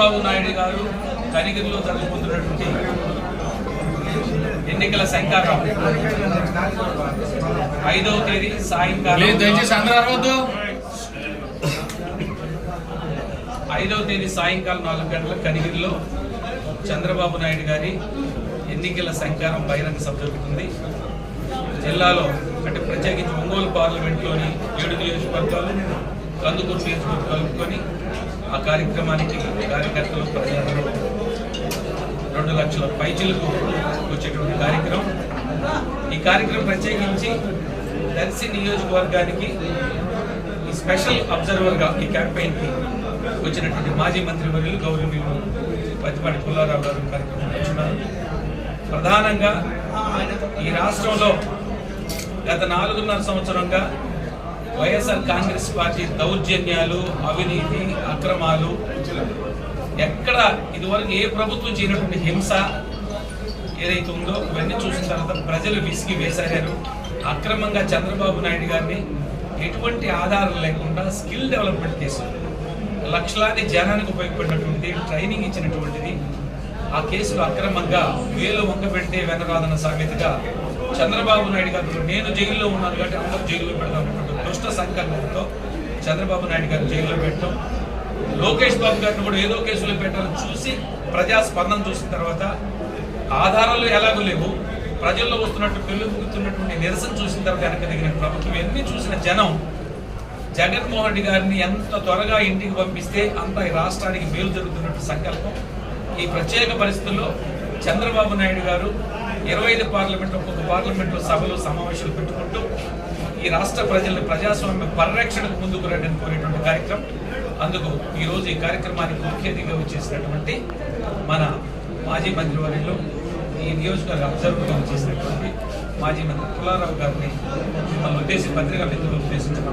చంద్రబాబు నాయుడు గారు కనిగిరిలో జరుగుతున్నటువంటి ఎన్నికల శంకారం ఐదవ తేదీ సాయంకాలం. ఐదవ తేదీ సాయంకాలం నాలుగు గంటలకు కనిగిరిలో చంద్రబాబు నాయుడు గారి ఎన్నికల శంకారం బహిరంగ సభ జరుగుతుంది. జిల్లాలో అంటే ప్రత్యేకించి ఒంగోలు పార్లమెంట్లోని ఏడు నియోజకవర్గాలు కందుకూరు నియోజకవర్గం కలుపుకొని ఆ కార్యక్రమానికి కార్యకర్తలు ప్రజలందరూ రెండు లక్షల పైచిలకు వచ్చేటువంటి కార్యక్రమం. ఈ కార్యక్రమం ప్రత్యేకించి దర్శి నియోజకవర్గానికి ఈ స్పెషల్ అబ్జర్వర్గా ఈ క్యాంపెయిన్కి వచ్చినటువంటి మాజీ మంత్రి వర్యులు గౌరవనీయులు పత్తిపాటి పుల్లారావు గారు కార్యక్రమం వచ్చినారు ప్రధానంగా ఈ రాష్ట్రంలో గత నాలుగున్నర సంవత్సరంగా వైఎస్ఆర్ కాంగ్రెస్ పార్టీ దౌర్జన్యాలు అవినీతి అక్రమాలు. ఎక్కడ ఇదివరకు ఏ ప్రభుత్వం చేయనటువంటి హింస ఏదైతే ఉందో ఇవన్నీ చూసిన తర్వాత ప్రజలు విసిగి వేసారు అక్రమంగా చంద్రబాబు నాయుడు గారిని ఎటువంటి ఆధారం లేకుండా స్కిల్ డెవలప్మెంట్ కేసులు లక్షలాది జనానికి ఉపయోగపడినటువంటి ట్రైనింగ్ ఇచ్చినటువంటిది ఆ కేసులు అక్రమంగా వేలు వంక పెడితే వెనరాదన్న సామెతగా చంద్రబాబు నాయుడు గారు నేను జైల్లో ఉన్నాను కాబట్టి అందరూ జైల్లో పెడదాం సంకల్పంతో చంద్రబాబు నాయుడు గారు జైల్లో పెట్టడం లోకేష్ బాబు గారిని కూడా ఏదో కేసులో పెట్టాలని చూసి ప్రజా స్పందన చూసిన తర్వాత ఆధారాలు ఎలాగో లేవు. ప్రజల్లో వస్తున్నట్టు పెళ్ళుతున్నటువంటి నిరసన చూసిన తర్వాత వెనక దిగిన ప్రభుత్వం ఎన్ని చూసిన జనం జగన్మోహన్ రెడ్డి గారిని ఎంత త్వరగా ఇంటికి పంపిస్తే అంత ఈ రాష్ట్రానికి మేలు జరుగుతున్నట్టు సంకల్పం. ఈ ప్రత్యేక పరిస్థితుల్లో చంద్రబాబు నాయుడు గారు ఇరవై ఐదు పార్లమెంట్ ఒక్కొక్క పార్లమెంట్లో సభలు సమావేశాలు పెట్టుకుంటూ ఈ రాష్ట్ర ప్రజలను ప్రజాస్వామ్య పరిరక్షణకు ముందుకు రండి కోరేటువంటి కార్యక్రమం. అందుకు ఈరోజు ఈ కార్యక్రమానికి ముఖ్య అతిథిగా వచ్చేసినటువంటి మన మాజీ మంత్రివర్యులు ఈ నియోజకవర్గ అబ్జర్వర్గా వచ్చేసినటువంటి మాజీ మంత్రి పుల్లారావు గారిని మిమ్మల్ని ఉద్దేశించి పత్రికా మిత్రులు ఉద్దేశించిన